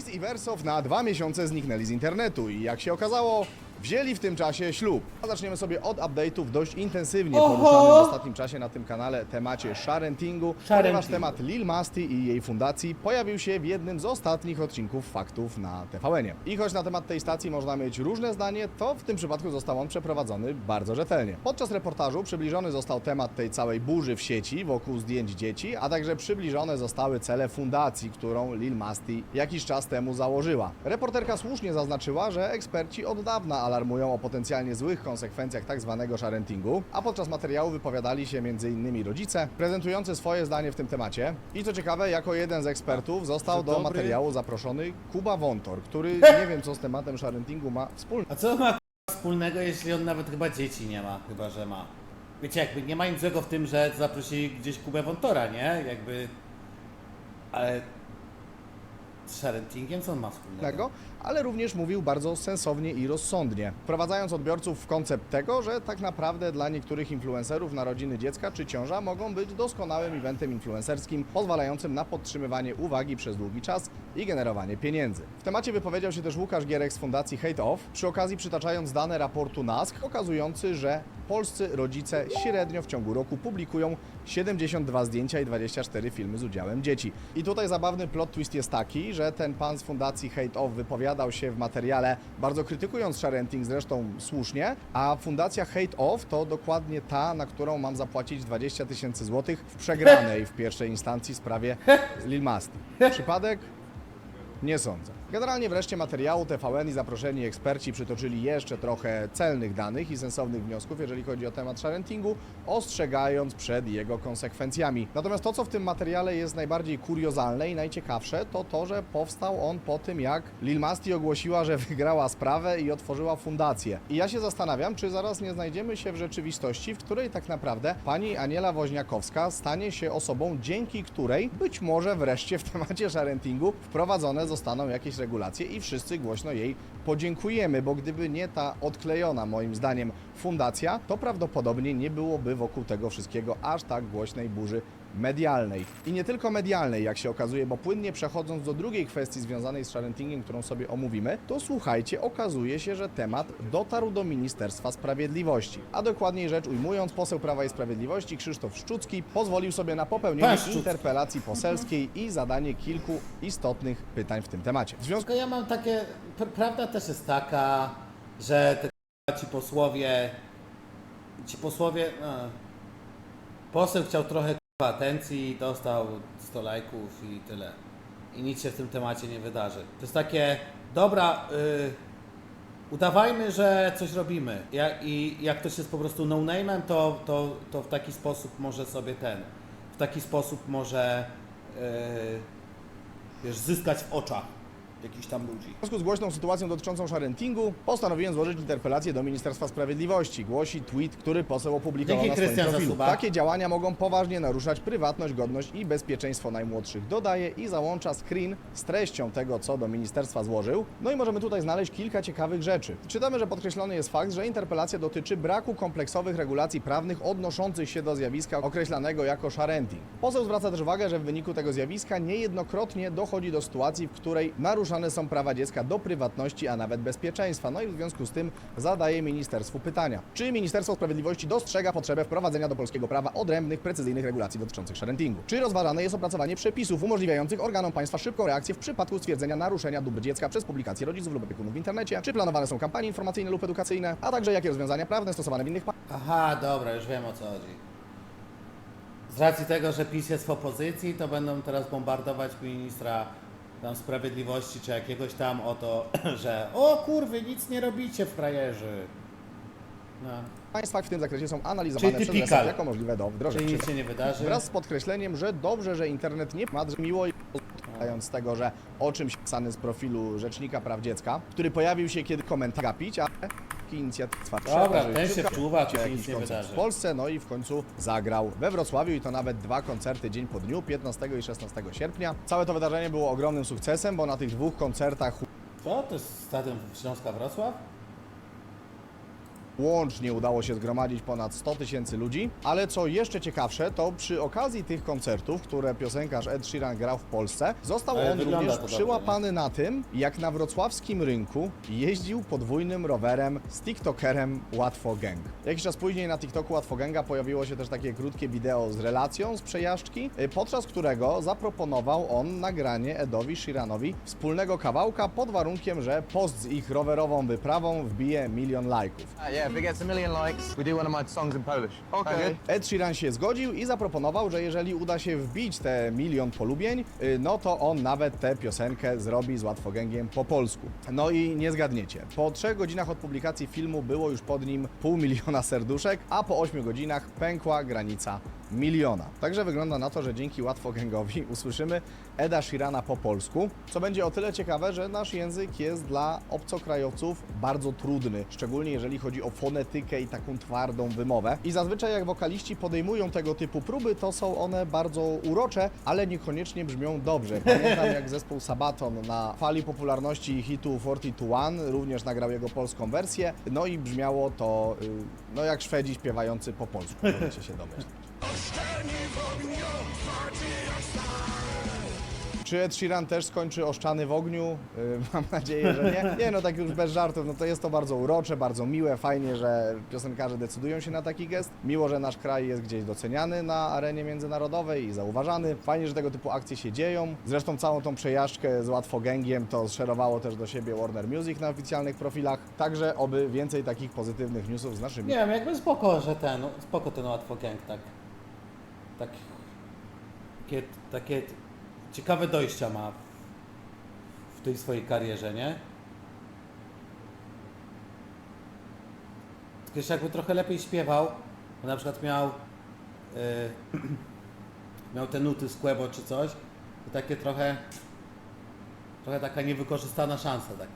Chris i Wersow na dwa miesiące zniknęli z internetu i jak się okazało, wzięli w tym czasie ślub. A zaczniemy sobie od update'ów dość intensywnie Oho! poruszanym w ostatnim czasie na tym kanale temacie sharentingu, ponieważ temat Lil Masti i jej fundacji pojawił się w jednym z ostatnich odcinków Faktów na TVN-ie. I choć na temat tej stacji można mieć różne zdanie, to w tym przypadku został on przeprowadzony bardzo rzetelnie. Podczas reportażu przybliżony został temat tej całej burzy w sieci wokół zdjęć dzieci, a także przybliżone zostały cele fundacji, którą Lil Masti jakiś czas temu założyła. Reporterka słusznie zaznaczyła, że eksperci od dawna alarmują o potencjalnie złych konsekwencjach tzw. sharentingu, a podczas materiału wypowiadali się m.in. rodzice, prezentujący swoje zdanie w tym temacie. I co ciekawe, jako jeden z ekspertów został do materiału zaproszony Kuba Wątor, który nie wiem co z tematem sharentingu ma wspólnego. A co ma k***a, wspólnego, jeśli on nawet chyba dzieci nie ma? Chyba, że ma. Wiecie, jakby nie ma nic złego w tym, że zaprosili gdzieś Kubę Wątora, nie? Jakby... Ale... Z sharentingiem co on ma wspólnego? Ale również mówił bardzo sensownie i rozsądnie, wprowadzając odbiorców w koncept tego, że tak naprawdę dla niektórych influencerów narodziny dziecka czy ciąża mogą być doskonałym eventem influencerskim, pozwalającym na podtrzymywanie uwagi przez długi czas i generowanie pieniędzy. W temacie wypowiedział się też Łukasz Gierek z fundacji Hate Off, przy okazji przytaczając dane raportu NASK, pokazujący, że polscy rodzice średnio w ciągu roku publikują 72 zdjęcia i 24 filmy z udziałem dzieci. I tutaj zabawny plot twist jest taki, że ten pan z fundacji Hate Off wypowiadał się w materiale bardzo krytykując sharenting, zresztą słusznie, a fundacja Hate Off to dokładnie ta, na którą mam zapłacić 20 tysięcy złotych w przegranej w pierwszej instancji sprawie Lil Masti. Przypadek? Nie sądzę. Generalnie wreszcie materiału TVN i zaproszeni eksperci przytoczyli jeszcze trochę celnych danych i sensownych wniosków, jeżeli chodzi o temat sharentingu, ostrzegając przed jego konsekwencjami. Natomiast to, co w tym materiale jest najbardziej kuriozalne i najciekawsze, to to, że powstał on po tym, jak Lil Masti ogłosiła, że wygrała sprawę i otworzyła fundację. I ja się zastanawiam, czy zaraz nie znajdziemy się w rzeczywistości, w której tak naprawdę pani Aniela Woźniakowska stanie się osobą, dzięki której być może wreszcie w temacie sharentingu wprowadzone zostaną jakieś regulacje i wszyscy głośno jej podziękujemy, bo gdyby nie ta odklejona moim zdaniem fundacja, to prawdopodobnie nie byłoby wokół tego wszystkiego aż tak głośnej burzy medialnej. I nie tylko medialnej, jak się okazuje, bo płynnie przechodząc do drugiej kwestii związanej z sharentingiem, którą sobie omówimy, to słuchajcie, okazuje się, że temat dotarł do Ministerstwa Sprawiedliwości. A dokładniej rzecz ujmując, poseł Prawa i Sprawiedliwości Krzysztof Szczucki pozwolił sobie na popełnienie Pan interpelacji poselskiej i zadanie kilku istotnych pytań w tym temacie. W związku ja mam takie... pr- Prawda też jest taka, że te ci posłowie... Ci posłowie... No, poseł chciał trochę atencji, dostał 100 lajków i tyle. I nic się w tym temacie nie wydarzy. To jest takie... Dobra... Y, Udawajmy, że coś robimy. Ja, I jak ktoś jest po prostu no-name'em, to, to, to w taki sposób może sobie ten, w taki sposób może yy, wiesz, zyskać w oczach jakichś tam ludzi. W związku z głośną sytuacją dotyczącą sharentingu postanowiłem złożyć interpelację do Ministerstwa Sprawiedliwości. Głosi tweet, który poseł opublikował Dzięki, na swoim Krystian, za profilu. suba. Takie działania mogą poważnie naruszać prywatność, godność i bezpieczeństwo najmłodszych. Dodaje i załącza screen z treścią tego, co do ministerstwa złożył. No i możemy tutaj znaleźć kilka ciekawych rzeczy. Czytamy, że podkreślony jest fakt, że interpelacja dotyczy braku kompleksowych regulacji prawnych odnoszących się do zjawiska określanego jako sharenting. Poseł zwraca też uwagę, że w wyniku tego zjawiska niejednokrotnie dochodzi do sytuacji, w której naruszane są prawa dziecka do prywatności, a nawet bezpieczeństwa. No i w związku z tym zadaje ministerstwu pytania. Czy Ministerstwo Sprawiedliwości dostrzega potrzebę wprowadzenia do polskiego prawa odrębnych, precyzyjnych regulacji dotyczących sharentingu? Czy rozważane jest opracowanie przepisów umożliwiających organom państwa szybką reakcję w przypadku stwierdzenia naruszenia dóbr dziecka przez publikację rodziców lub opiekunów w internecie? Czy planowane są kampanie informacyjne lub edukacyjne? A także jakie rozwiązania prawne stosowane w innych Aha, dobra, już wiem o co chodzi. Z racji tego, że PiS jest w opozycji, to będą teraz bombardować ministra tam sprawiedliwości czy jakiegoś tam o to, że o kurwy, nic nie robicie frajerzy. No, państwach w tym zakresie są analizowane Czyli przez typical. resort jako możliwe do czyli wdrożenia. nic się nie wydarzy. Wraz z podkreśleniem, że dobrze, że internet nie ma miło i z tego, że o czymś pisany z profilu Rzecznika Praw Dziecka, który pojawił się kiedy komentarz gapić, ale taki inicjatywa Dobra, ten się wczuwa, to się nic nie wydarzy. W Polsce, no i w końcu zagrał we Wrocławiu i to nawet dwa koncerty dzień po dniu, 15 i 16 sierpnia. Całe to wydarzenie było ogromnym sukcesem, bo na tych dwóch koncertach Co? To jest stadion Śląska Wrocław? Łącznie udało się zgromadzić ponad 100 tysięcy ludzi, ale co jeszcze ciekawsze, to przy okazji tych koncertów, które piosenkarz Ed Sheeran grał w Polsce, został Ale on wygląda również to dobrze, przyłapany na tym, jak na wrocławskim rynku jeździł podwójnym rowerem z TikTokerem Łatwo Gang. Jakiś czas później na TikToku Łatwo Ganga pojawiło się też takie krótkie wideo z relacją z przejażdżki, y, podczas którego zaproponował on nagranie Edowi Sheeranowi wspólnego kawałka pod warunkiem, że post z ich rowerową wyprawą wbije milion lajków. Uh, yeah, if it gets a million likes, we do one of my songs in Polish. Okay. Ed Sheeran się zgodził i zaproponował, że jeżeli uda się wbić te milion polubień, y, no to on nawet tę piosenkę zrobi z Łatwogęgiem po polsku. No i nie zgadniecie. Po trzech godzinach od publikacji filmu było już pod nim pół miliona serduszek, a po ośmiu godzinach pękła granica miliona. Także wygląda na to, że dzięki Łatwogęgowi usłyszymy Eda Sheerana po polsku, co będzie o tyle ciekawe, że nasz język jest dla obcokrajowców bardzo trudny, szczególnie jeżeli chodzi o fonetykę i taką twardą wymowę. I zazwyczaj jak wokaliści podejmują tego typu próby, to są one bardzo urocze, ale niekoniecznie brzmią dobrze. Pamiętam jak zespół Sabaton na fali popularności hitu 421 również nagrał jego polską wersję, no i brzmiało to y, no jak Szwedzi śpiewający po polsku, możecie się domyślić. Czy Ed Sheeran też skończy oszczany w ogniu? Yy, mam nadzieję, że nie. Nie, no tak już bez żartów, no to jest to bardzo urocze, bardzo miłe, fajnie, że piosenkarze decydują się na taki gest. Miło, że nasz kraj jest gdzieś doceniany na arenie międzynarodowej i zauważany. Fajnie, że tego typu akcje się dzieją. Zresztą całą tą przejażdżkę z Łatwogęgiem to szerowało też do siebie Warner Music na oficjalnych profilach. Także oby więcej takich pozytywnych newsów z naszymi Nie wiem, jakby spoko, że ten, spoko ten łatwo tak. Tak. Takie, takie ciekawe dojścia ma w, tej swojej karierze, nie? Jeszcze jakby trochę lepiej śpiewał, bo na przykład miał y, miał te nuty z Quebo czy coś, to takie trochę trochę taka niewykorzystana szansa, tak.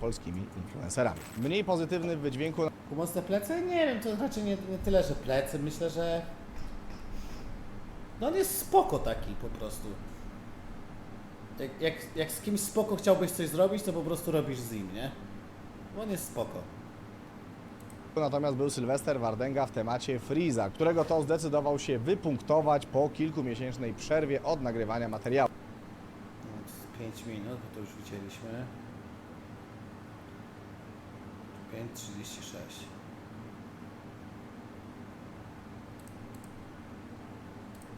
polskimi influencerami. Mniej pozytywny w wydźwięku Mocne plecy? Nie wiem, to znaczy nie, nie tyle, że plecy. Myślę, że. No on jest spoko taki po prostu. Jak, jak, jak z kimś spoko chciałbyś coś zrobić, to po prostu robisz z nim, nie? Bo On jest spoko. Natomiast był Sylwester Wardenga w temacie Freeza, którego to zdecydował się wypunktować po kilkumiesięcznej przerwie od nagrywania materiału. No, z 5 minut, bo to już widzieliśmy. 5.36.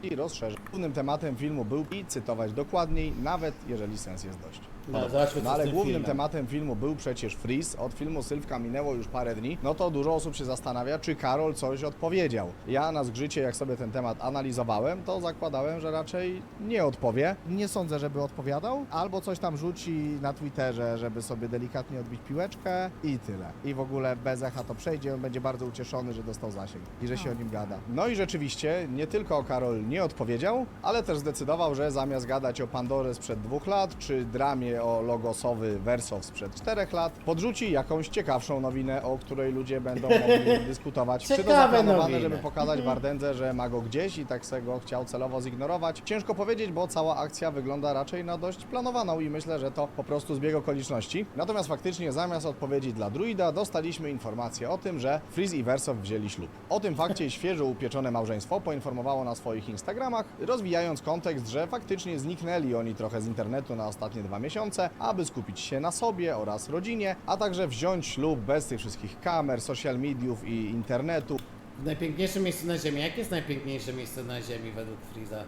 I rozszerzył. Głównym tematem filmu był i cytować dokładniej, nawet jeżeli sens jest dość. No, zobaczmy, co No ale głównym filmem. tematem filmu był przecież Freeze. Od filmu Sylwka minęło już parę dni. No to dużo osób się zastanawia, czy Karol coś odpowiedział. Ja na zgrzycie, jak sobie ten temat analizowałem, to zakładałem, że raczej nie odpowie. Nie sądzę, żeby odpowiadał. Albo coś tam rzuci na Twitterze, żeby sobie delikatnie odbić piłeczkę i tyle. I w ogóle bez echa to przejdzie. On będzie bardzo ucieszony, że dostał zasięg i że się o nim gada. No i rzeczywiście, nie tylko Karol nie odpowiedział, ale też zdecydował, że zamiast gadać o Pandorze sprzed dwóch lat, czy dramie o logosowy Wersow sprzed czterech lat, podrzuci jakąś ciekawszą nowinę, o której ludzie będą mogli dyskutować. Czy to Ciekawe zaplanowane, nowiny. żeby pokazać Wardędze, że ma go gdzieś i tak se go chciał celowo zignorować? Ciężko powiedzieć, bo cała akcja wygląda raczej na dość planowaną i myślę, że to po prostu zbieg okoliczności. Natomiast faktycznie zamiast odpowiedzi dla druida dostaliśmy informację o tym, że Freeze i Wersow wzięli ślub. O tym fakcie świeżo upieczone małżeństwo poinformowało na swoich Instagramach, rozwijając kontekst, że faktycznie zniknęli oni trochę z internetu na ostatnie dwa miesiące, aby skupić się na sobie oraz rodzinie, a także wziąć ślub bez tych wszystkich kamer, social mediów i internetu. Najpiękniejsze miejsce na Ziemi. Jakie jest najpiękniejsze miejsce na Ziemi według Freeza?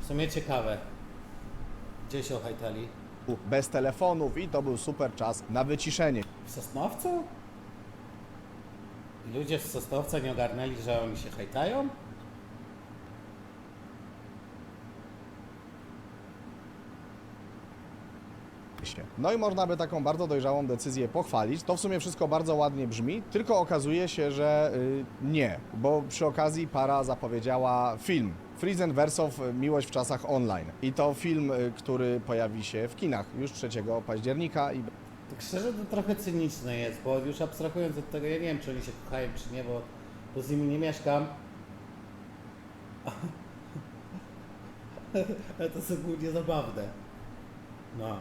W sumie ciekawe. Gdzie się ohajtali? bez telefonów i to był super czas na wyciszenie. W Sosnowcu? Ludzie z Sosnowca nie ogarnęli, że oni się hejtają? No i można by taką bardzo dojrzałą decyzję pochwalić. To w sumie wszystko bardzo ładnie brzmi, tylko okazuje się, że y, nie, bo przy okazji para zapowiedziała film. Frizen Wersow Miłość w czasach online. I to film, y, który pojawi się w kinach już 3 października i Tak szczerze to trochę cyniczne jest, bo już abstrahując od tego, ja nie wiem czy oni się kochają czy nie, bo, bo z nimi nie mieszkam. Ale to są głównie zabawne. No.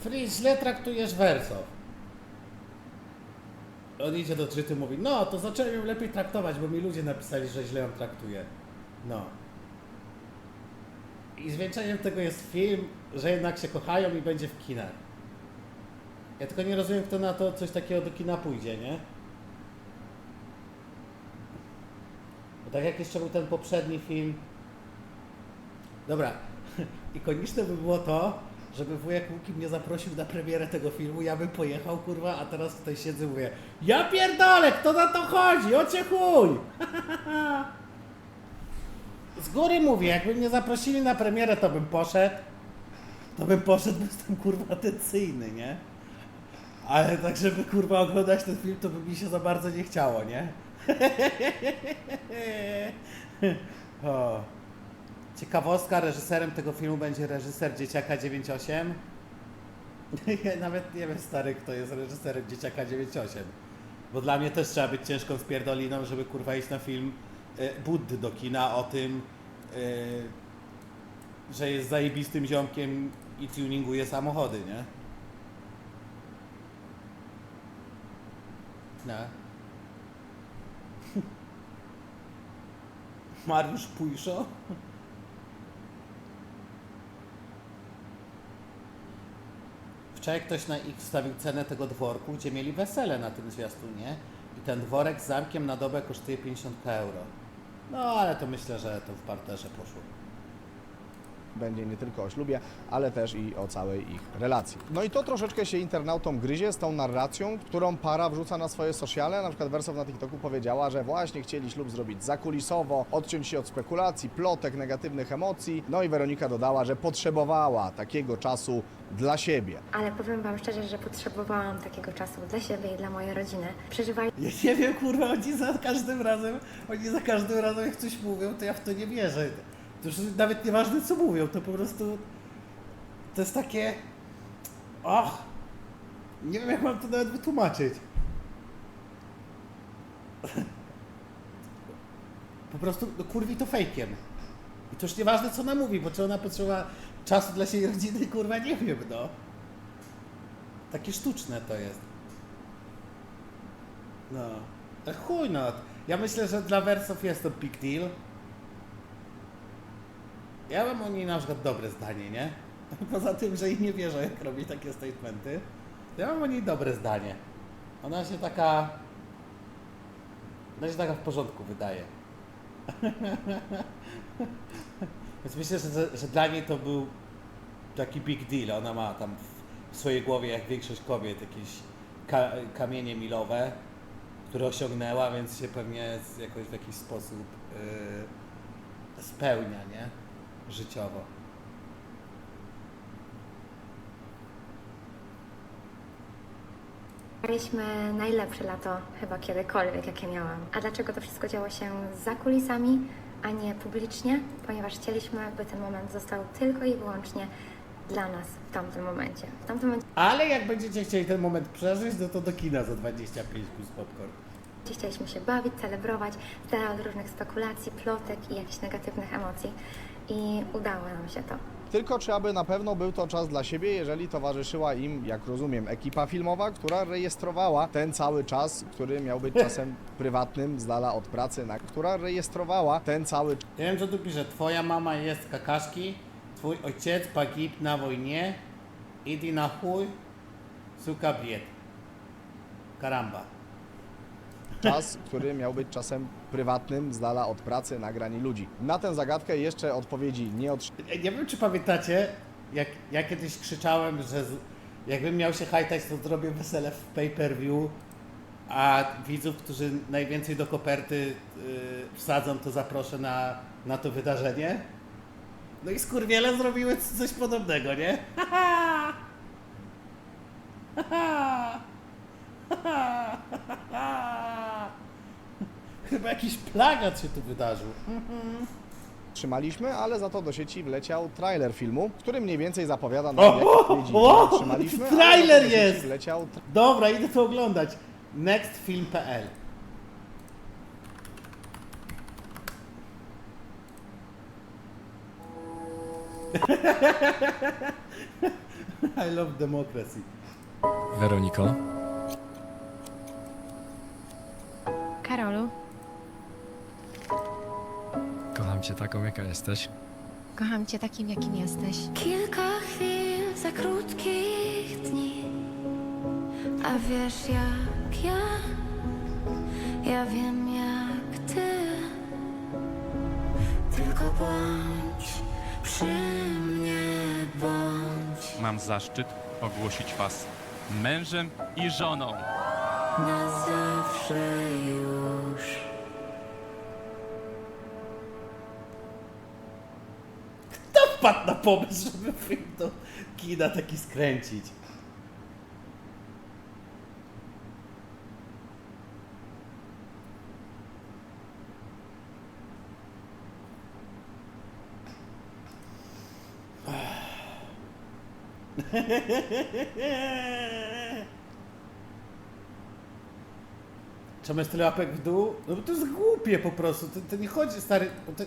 Fritz, źle traktujesz Wersow. on idzie do czytu mówi, no to zacząłem ją lepiej traktować, bo mi ludzie napisali, że źle ją traktuje. No. I zwieńczeniem tego jest film, że jednak się kochają i będzie w kinach. Ja tylko nie rozumiem, kto na to coś takiego do kina pójdzie, nie? Bo tak jak jeszcze był ten poprzedni film. Dobra, ikoniczne by było to, żeby wujek Łuki mnie zaprosił na premierę tego filmu, ja bym pojechał, kurwa, a teraz tutaj siedzę i mówię Ja pierdolę, kto na to chodzi? Ocie chuj! Z góry mówię, jakby mnie zaprosili na premierę, to bym poszedł. To bym poszedł, bo jestem kurwa atencyjny, nie? Ale tak, żeby kurwa oglądać ten film, to by mi się za bardzo nie chciało, nie? o. Ciekawostka, reżyserem tego filmu będzie reżyser Dzieciaka 98. Ja nawet nie wiem, stary, kto jest reżyserem Dzieciaka 98. Bo dla mnie też trzeba być ciężką spierdoliną, żeby kurwa iść na film e, Buddy do kina o tym, e, że jest zajebistym ziomkiem i tuninguje samochody, nie? No. Mariusz Pujszo? Wczoraj ktoś na ich wstawił cenę tego dworku, gdzie mieli wesele na tym zwiastunie i ten dworek z zamkiem na dobę kosztuje 50 euro. No ale to myślę, że to w parterze poszło. Będzie nie tylko o ślubie, ale też i o całej ich relacji. No i to troszeczkę się internautom gryzie z tą narracją, którą para wrzuca na swoje sociale. Na przykład Wersow na TikToku powiedziała, że właśnie chcieli ślub zrobić zakulisowo, odciąć się od spekulacji, plotek, negatywnych emocji. No i Weronika dodała, że potrzebowała takiego czasu dla siebie. Ale powiem Wam szczerze, że potrzebowałam takiego czasu dla siebie i dla mojej rodziny. Przeżywali Ja nie wiem, kurwa, oni za każdym razem, oni za każdym razem jak coś mówią, to ja w to nie wierzę. To już nawet nieważne co mówią, to po prostu to jest takie och, nie wiem jak mam to nawet wytłumaczyć. Po prostu no, kurwi to fejkiem. I to już nieważne co ona mówi, bo czy ona potrzeba czasu dla siebie rodziny, kurwa nie wiem, no. Takie sztuczne to jest. No. Ale chuj no. Ja myślę, że dla wersów jest to big deal. Ja mam o niej na przykład dobre zdanie, nie? Poza tym, że jej nie wierzę, jak robi takie statementy. to Ja mam o niej dobre zdanie. Ona się taka... Ona się taka w porządku wydaje. Więc myślę, że, że dla niej to był taki big deal. Ona ma tam w swojej głowie, jak większość kobiet, jakieś ka kamienie milowe, które osiągnęła, więc się pewnie jakoś w jakiś sposób yy, spełnia, nie? Życiowo. Mieliśmy najlepsze lato chyba kiedykolwiek, jakie miałam. A dlaczego to wszystko działo się za kulisami, a nie publicznie? Ponieważ chcieliśmy, by ten moment został tylko i wyłącznie dla nas w tamtym momencie. W tamtym momencie Ale jak będziecie chcieli ten moment przeżyć, no to do kina za 25 plus popcorn. chcieliśmy się bawić, celebrować, z dala od różnych spekulacji, plotek i jakichś negatywnych emocji. I udało nam się to. Tylko czy aby na pewno był to czas dla siebie, jeżeli towarzyszyła im, jak rozumiem, ekipa filmowa, która rejestrowała ten cały czas, który miał być czasem prywatnym, z dala od pracy, na, która rejestrowała ten cały Ja wiem, co tu pisze. Twoja mama jest kakaszki, twój ojciec pagib na wojnie, idi na chuj, suka bied. Karamba. czas, który miał być czasem prywatnym, z dala od pracy, nagrań i ludzi. Na tę zagadkę jeszcze odpowiedzi nie otrzymałem. Nie wiem, czy pamiętacie, jak ja kiedyś krzyczałem, że z, jakbym miał się hajtać, to zrobię wesele w pay-per-view, a widzów, którzy najwięcej do koperty y, wsadzą, to zaproszę na, na to wydarzenie. No i skurwiele zrobiły coś podobnego, nie? Chyba jakiś plagat się tu wydarzył. Trzymaliśmy, ale za to do sieci wleciał trailer filmu, który mniej więcej zapowiada O, nam, o, o, nie otrzymaliśmy. ale trailer za to do sieci jest! Wleciał Dobra, idę to oglądać. Nextfilm.pl I love democracy. Weroniko, Karolu, Kocham cię taką, jaka jesteś. kocham cię takim, jakim jesteś. Kilka chwil za krótkich dni A wiesz jak ja Ja wiem jak ty Tylko bądź przy mnie bądź Mam zaszczyt ogłosić Was mężem i żoną. Na zawsze już wpadł na pomysł, żeby film do kina taki skręcić? Czemu jest tyle łapek w dół? No bo to jest głupie po prostu. To, to nie chodzi, stary. To,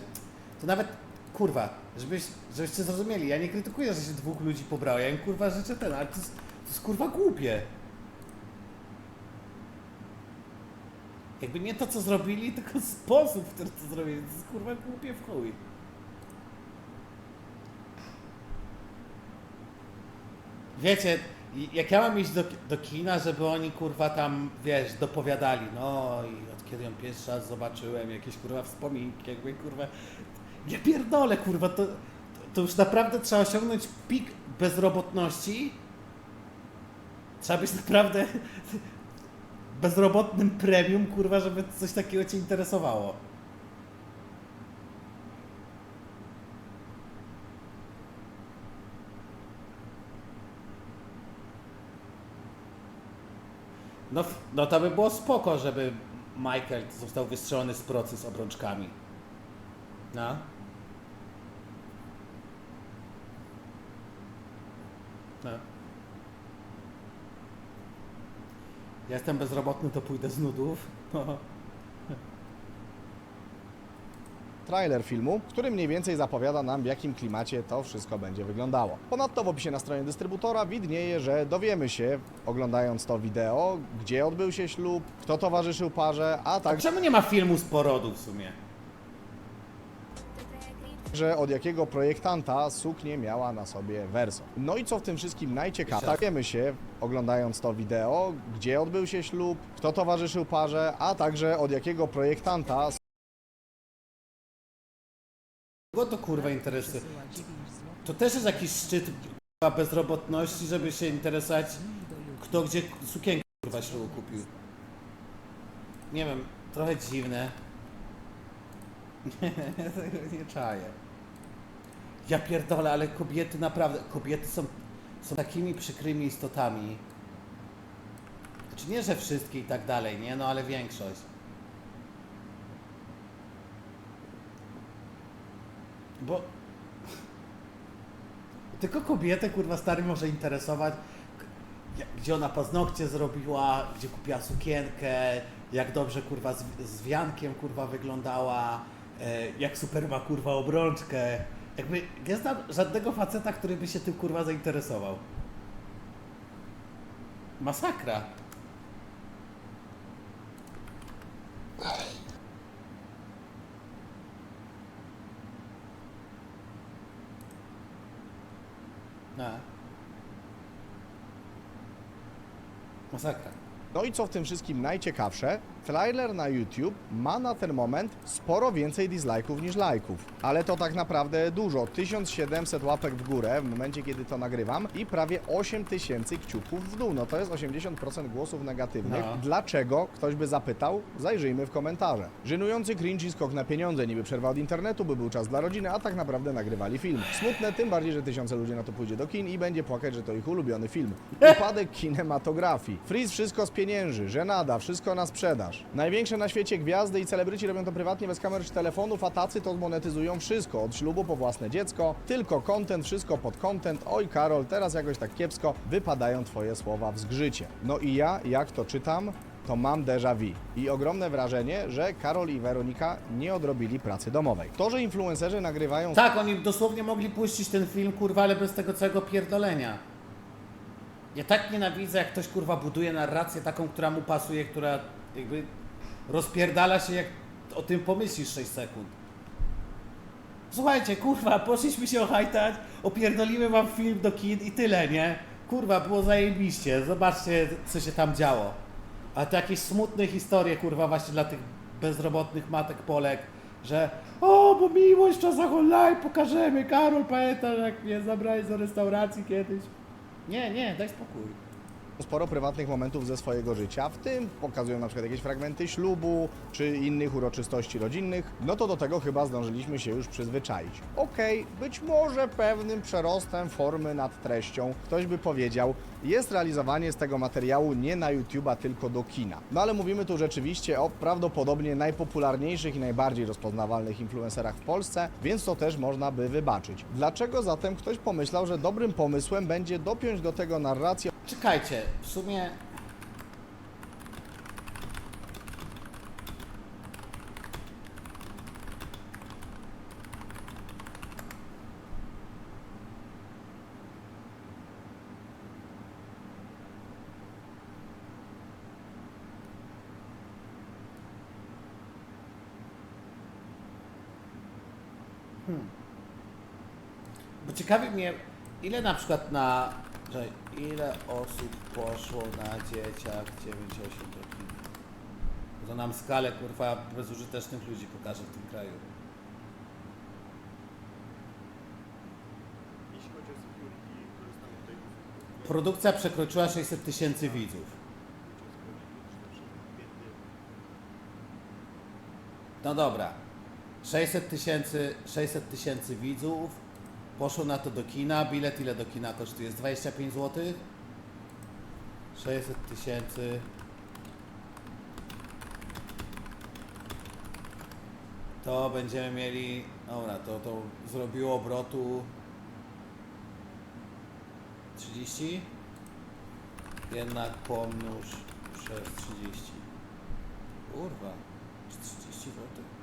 to nawet, kurwa, żebyś, żebyście zrozumieli. Ja nie krytykuję, że się dwóch ludzi pobrało. Ja im kurwa życzę ten, ale to jest, to jest kurwa głupie. Jakby nie to, co zrobili, tylko sposób, w który to zrobili. To jest kurwa głupie w chuj. Wiecie, jak ja mam iść do, do kina, żeby oni kurwa tam, wiesz, dopowiadali, no i od kiedy ją pierwszy raz zobaczyłem, jakieś kurwa wspominki, jakby kurwa. Nie pierdolę, kurwa, to, to już naprawdę trzeba osiągnąć pik bezrobotności. Trzeba być naprawdę bezrobotnym premium, kurwa, żeby coś takiego cię interesowało. No, no to by było spoko, żeby Michael został wystrzelony z procy z obrączkami. No. Ja jestem bezrobotny, to pójdę z nudów. Trailer filmu, który mniej więcej zapowiada nam w jakim klimacie to wszystko będzie wyglądało. Ponadto w opisie na stronie dystrybutora widnieje, że dowiemy się, oglądając to wideo, gdzie odbył się ślub, kto towarzyszył parze, a A także czemu nie ma filmu z porodu w sumie? Że od jakiego projektanta suknię miała na sobie Verso. No i co w tym wszystkim najciekawsze, dowiemy się, oglądając to wideo, gdzie odbył się ślub, kto towarzyszył parze, a także od jakiego projektanta Kogo to kurwa interesuje? To też jest jakiś szczyt kurwa bezrobotności, żeby się interesować, kto gdzie sukienkę kurwa ślubu kupił. Nie wiem, trochę dziwne. Nie, tego nie czaję. Ja pierdolę, ale kobiety naprawdę, kobiety są, są takimi przykrymi istotami. Znaczy nie, że wszystkie i tak dalej, nie? No ale większość. Bo tylko kobietę kurwa stary może interesować, gdzie ona paznokcie zrobiła, gdzie kupiła sukienkę, jak dobrze kurwa z, z wiankiem kurwa wyglądała, e, jak super ma kurwa obrączkę. Jakby nie znam żadnego faceta, który by się tym kurwa zainteresował. Masakra. Masakra. No i co w tym wszystkim najciekawsze, trailer na YouTube ma na ten moment sporo więcej dislike'ów niż lajków. Ale to tak naprawdę dużo. 1700 łapek w górę w momencie, kiedy to nagrywam i prawie 8000 kciuków w dół. No to jest 80% głosów negatywnych. No. Dlaczego? Ktoś by zapytał. Zajrzyjmy w komentarze. Żenujący cringe i skok na pieniądze. Niby przerwa od internetu, by był czas dla rodziny, a tak naprawdę nagrywali film. Smutne, tym bardziej, że tysiące ludzi na to pójdzie do kin i będzie płakać, że to ich ulubiony film. Upadek kinematografii. Freeze wszystko z pienięży, żenada, wszystko na sprzedaż. Największe na świecie gwiazdy i celebryci robią to prywatnie bez kamer czy telefonów, a tacy to monetyzują wszystko. Od ślubu po własne dziecko, tylko content, wszystko pod content. Oj Karol, teraz jakoś tak kiepsko wypadają twoje słowa w zgrzycie. No i ja, jak to czytam, to mam déjà vu i ogromne wrażenie, że Karol i Weronika nie odrobili pracy domowej. To, że influencerzy nagrywają Tak, oni dosłownie mogli puścić ten film, kurwa, ale bez tego całego pierdolenia. Ja tak nienawidzę, jak ktoś, kurwa, buduje narrację taką, która mu pasuje, która jakby... rozpierdala się jak o tym pomyślisz 6 sekund. Słuchajcie, kurwa, poszliśmy się ohajtać, opierdolimy wam film do kin i tyle, nie? Kurwa, było zajebiście, zobaczcie, co się tam działo. A to jakieś smutne historie, kurwa, właśnie dla tych bezrobotnych matek Polek, że o, bo miłość w czasach online pokażemy, Karol, pamiętasz, jak mnie zabrałeś do restauracji kiedyś? Nie, nie, daj spokój. Sporo prywatnych momentów ze swojego życia, w tym pokazują na przykład jakieś fragmenty ślubu czy innych uroczystości rodzinnych, no to do tego chyba zdążyliśmy się już przyzwyczaić. Okej, być może pewnym przerostem formy nad treścią, ktoś by powiedział, jest realizowanie z tego materiału nie na YouTube'a, tylko do kina. No ale mówimy tu rzeczywiście o prawdopodobnie najpopularniejszych i najbardziej rozpoznawalnych influencerach w Polsce, więc to też można by wybaczyć. Dlaczego zatem ktoś pomyślał, że dobrym pomysłem będzie dopiąć do tego narrację Czekajcie, w sumie. Hmm. Bo ciekawi mnie, ile na przykład na. Że ile osób poszło na dzieciach 9-8 do kina? To nam skalę kurwa bezużytecznych ludzi pokaże w tym kraju. Produkcja przekroczyła 600 tysięcy widzów. No dobra. 600 tysięcy 600 tysięcy widzów. Poszło na to do kina. Bilet ile do kina kosztuje? Jest 25 zł? 600 tysięcy. To będziemy mieli. Dobra, to, to zrobiło obrotu 30. Jednak pomnóż przez 30. Kurwa, 30 zł.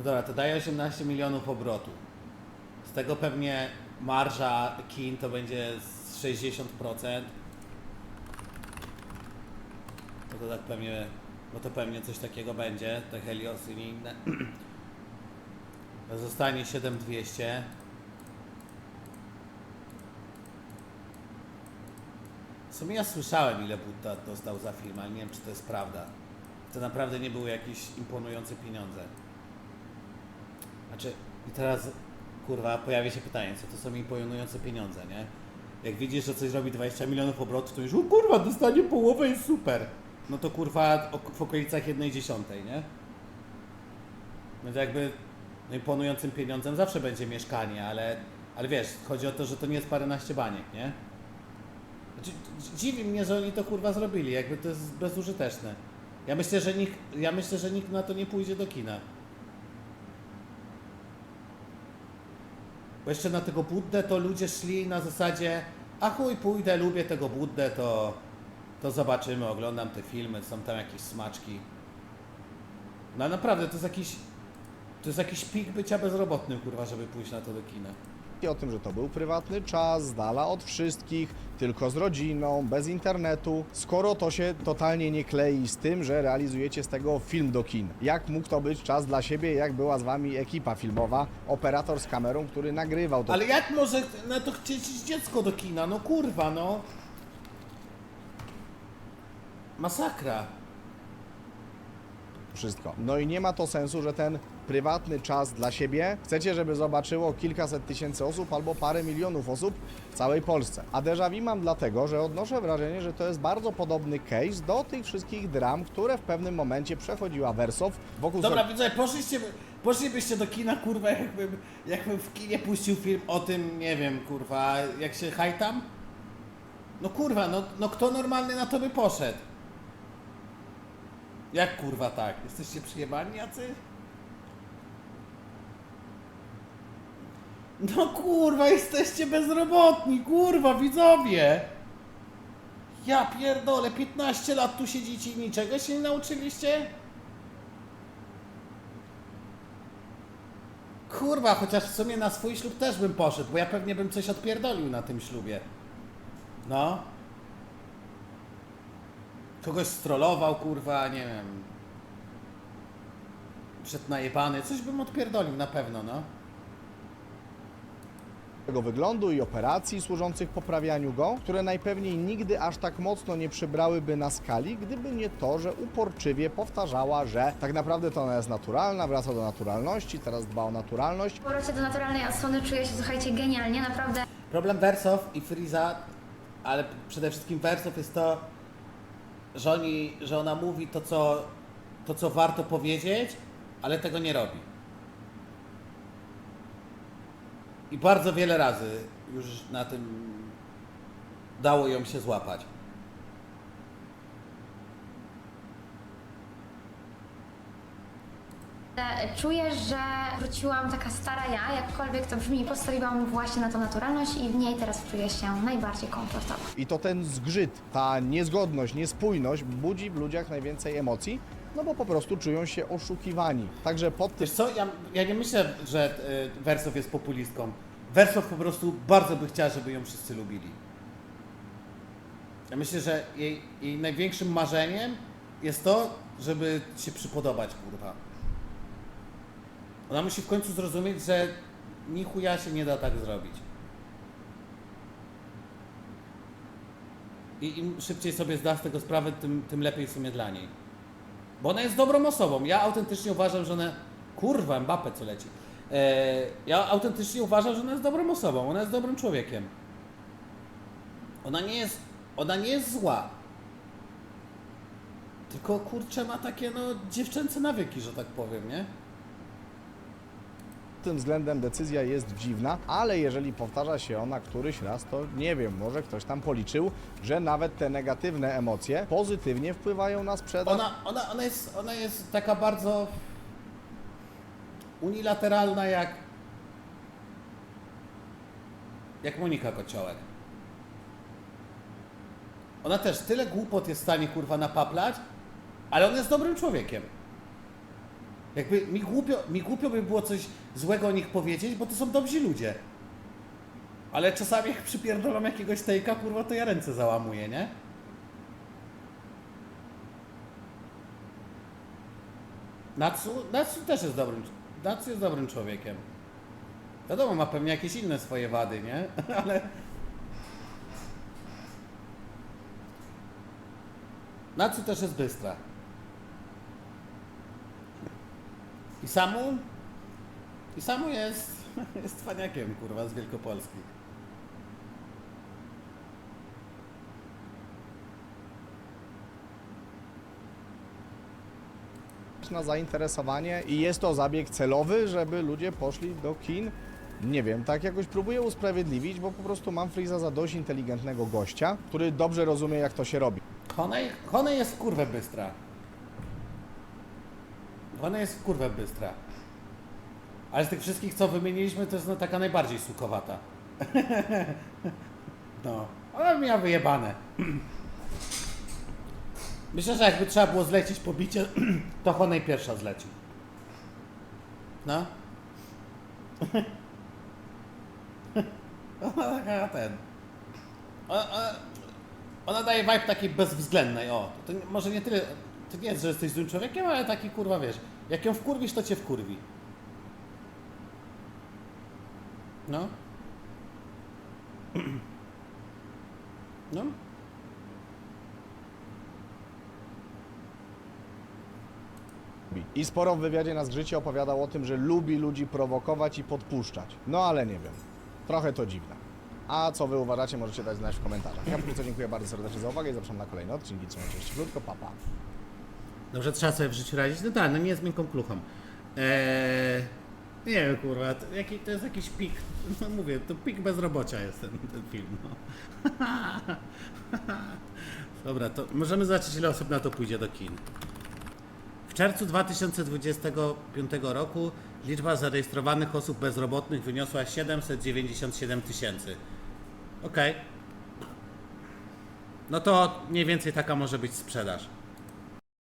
No dobra, to daje 18 milionów obrotu. Z tego pewnie marża kin to będzie z 60%. No to tak pewnie, no to pewnie coś takiego będzie, te Heliosy i inne. Zostanie 7200. W sumie ja słyszałem ile Budda dostał za film, ale nie wiem czy to jest prawda. To naprawdę nie były jakieś imponujące pieniądze. Znaczy, i teraz, kurwa, pojawia się pytanie, co to są imponujące pieniądze, nie? Jak widzisz, że coś robi 20 milionów obrotów, to już, o kurwa, dostanie połowę, jest super. No to kurwa, w okolicach 1 dziesiątej, nie? Więc jakby no imponującym pieniądzem zawsze będzie mieszkanie, ale, ale wiesz, chodzi o to, że to nie jest paręnaście baniek, nie? Znaczy, dzi- dziwi mnie, że oni to kurwa zrobili, jakby to jest bezużyteczne. Ja myślę, że nikt, ja myślę, że nikt na to nie pójdzie do kina. Jeszcze na tego Buddę to ludzie szli na zasadzie a chuj, pójdę, lubię tego Buddę, to, to zobaczymy, oglądam te filmy, są tam jakieś smaczki. No naprawdę, to jest jakiś, to jest jakiś pik bycia bezrobotnym, kurwa, żeby pójść na to do kina. O tym, że to był prywatny czas, z dala od wszystkich, tylko z rodziną, bez internetu, skoro to się totalnie nie klei z tym, że realizujecie z tego film do kin. Jak mógł to być czas dla siebie, jak była z wami ekipa filmowa, operator z kamerą, który nagrywał to Ale jak może na to chcieć iść dziecko do kina? No kurwa, no. Masakra. wszystko. No i nie ma to sensu, że ten prywatny czas dla siebie chcecie, żeby zobaczyło kilkaset tysięcy osób albo parę milionów osób w całej Polsce. A déjà vu mam dlatego, że odnoszę wrażenie, że to jest bardzo podobny case do tych wszystkich dram, które w pewnym momencie przechodziła Wersow wokół Dobra, widzowie, poszliście, poszlibyście do kina, kurwa, jakbym, jakbym w kinie puścił film o tym, nie wiem, kurwa, jak się hajtam? No kurwa, no, no kto normalny na to by poszedł? Jak kurwa tak? Jesteście przyjebani jacy? No kurwa, jesteście bezrobotni, kurwa, widzowie! Ja pierdolę, 15 lat tu siedzicie i niczego się nie nauczyliście? Kurwa, chociaż w sumie na swój ślub też bym poszedł, bo ja pewnie bym coś odpierdolił na tym ślubie. No. kogoś strollował, kurwa, nie wiem. Przed najebany, coś bym odpierdolił na pewno, no. Jego wyglądu i operacji służących poprawianiu go, które najpewniej nigdy aż tak mocno nie przybrałyby na skali, gdyby nie to, że uporczywie powtarzała, że tak naprawdę to ona jest naturalna, wraca do naturalności, teraz dba o naturalność. W powrocie do naturalnej odsłony czuję się, słuchajcie, genialnie, naprawdę. Problem Wersow i Friza, ale przede wszystkim Wersow jest to, że, oni, że ona mówi to co, to, co warto powiedzieć, ale tego nie robi. I bardzo wiele razy już na tym dało ją się złapać. E, Czuję, że wróciłam taka stara ja, jakkolwiek to brzmi, postawiłam właśnie na tą naturalność i w niej teraz czuję się najbardziej komfortowo. I to ten zgrzyt, ta niezgodność, niespójność budzi w ludziach najwięcej emocji, no bo po prostu czują się oszukiwani. Także pod tym Wiesz co, ja, ja nie myślę, że y, Wersow jest populistką. Wersow po prostu bardzo by chciała, żeby ją wszyscy lubili. Ja myślę, że jej, jej największym marzeniem jest to, żeby się przypodobać, kurwa. Ona musi w końcu zrozumieć, że ni chuja się nie da tak zrobić. I im szybciej sobie zda z tego sprawę, tym, tym lepiej w sumie dla niej. Bo ona jest dobrą osobą. Ja autentycznie uważam, że ona. Kurwa, Mbappe co leci. E, ja autentycznie uważam, że ona jest dobrą osobą. Ona jest dobrym człowiekiem. Ona nie jest. Ona nie jest zła. Tylko kurczę ma takie no dziewczęce nawyki, że tak powiem, nie? Tym względem decyzja jest dziwna, ale jeżeli powtarza się ona któryś raz, to nie wiem, może ktoś tam policzył, że nawet te negatywne emocje pozytywnie wpływają na sprzedaż. Ona, ona, ona, jest, ona jest taka bardzo unilateralna jak jak Monika Kociołek. Ona też tyle głupot jest w stanie kurwa napaplać, ale on jest dobrym człowiekiem. Jakby mi głupio, mi głupio by było coś złego o nich powiedzieć, bo to są dobrzy ludzie. Ale czasami jak przypierdolą jakiegoś tejka, kurwa, to ja ręce załamuję, nie? Natsu, Natsu też jest dobrym, Natsu jest dobrym człowiekiem. Wiadomo, ma pewnie jakieś inne swoje wady, nie? Ale... Natsu też jest bystra. I Samu? I Samu jest, jest faniakiem, kurwa, z Wielkopolski. na zainteresowanie i jest to zabieg celowy, żeby ludzie poszli do kin. Nie wiem, tak jakoś próbuję usprawiedliwić, bo po prostu mam Freeza za dość inteligentnego gościa, który dobrze rozumie, jak to się robi. Honej, Honej jest kurwę bystra. Honej jest w kurwę bystra. Ale z tych wszystkich, co wymieniliśmy, to jest no taka najbardziej sukowata. no, ona miała wyjebane. Myślę, że jakby trzeba było zlecić pobicie, to Honej pierwsza zleci. No. Ona taka ten. Ona, ona, ona daje vibe takiej bezwzględnej, o. To nie, może nie tyle, to nie jest, że jesteś złym człowiekiem, ale taki kurwa, wiesz, jak ją wkurwisz, to cię wkurwi. No. No. I sporo w wywiadzie na zgrzycie opowiadał o tym, że lubi ludzi prowokować i podpuszczać. No ale nie wiem, trochę to dziwne. A co wy uważacie, możecie dać znać w komentarzach. Ja póki co dziękuję bardzo serdecznie za uwagę i zapraszam na kolejne odcinki. Trzymajcie się cieplutko, pa pa. Dobrze, trzeba sobie w życiu radzić. No tak, no nie jest miękką kluchą. Eee, nie wiem, kurwa, to, jaki, to jest jakiś pik. No mówię, to pik bezrobocia jest ten, ten film. No. Dobra, to możemy zobaczyć, ile osób na to pójdzie do kin. W czerwcu 2025 roku liczba zarejestrowanych osób bezrobotnych wyniosła 797 tysięcy. Okej. No to mniej więcej taka może być sprzedaż.